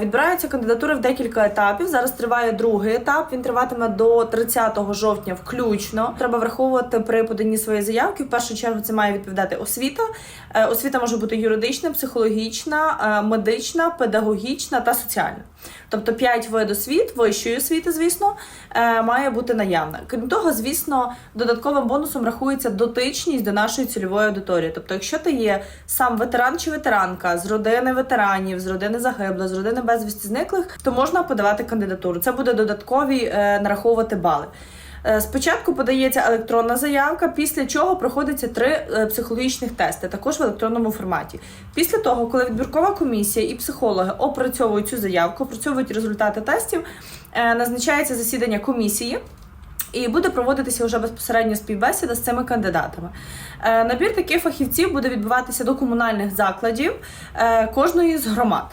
Відбираються кандидатури в декілька етапів. Зараз триває другий етап. Він триватиме до 30 жовтня включно. Треба враховувати при поданні своєї заявки. В першу чергу це має відповідати освіта. Е, Освіта може бути юридична, психологічна, е, медична, педагогічна та соціальна. Тобто 5 видів освіт, вищої освіти, звісно, е, має бути наявна. Крім того, звісно, додатковим бонусом рахується дотичність до нашої цільової аудиторії. Тобто, якщо ти є сам ветеран чи ветеранка з родини ветеранів, з родини загиблих, з родини безвісті зниклих, то можна подавати кандидатуру. Це буде додаткові е, нараховувати бали. Е, Спочатку подається електронна заявка, після чого проходиться три е, психологічних тести, також в електронному форматі. Після того, коли відбіркова комісія і психологи опрацьовують цю заявку, опрацьовують результати тестів, назначається засідання комісії. І буде проводитися вже безпосередньо співбесіда з цими кандидатами. Набір таких фахівців буде відбуватися до комунальних закладів кожної з громад.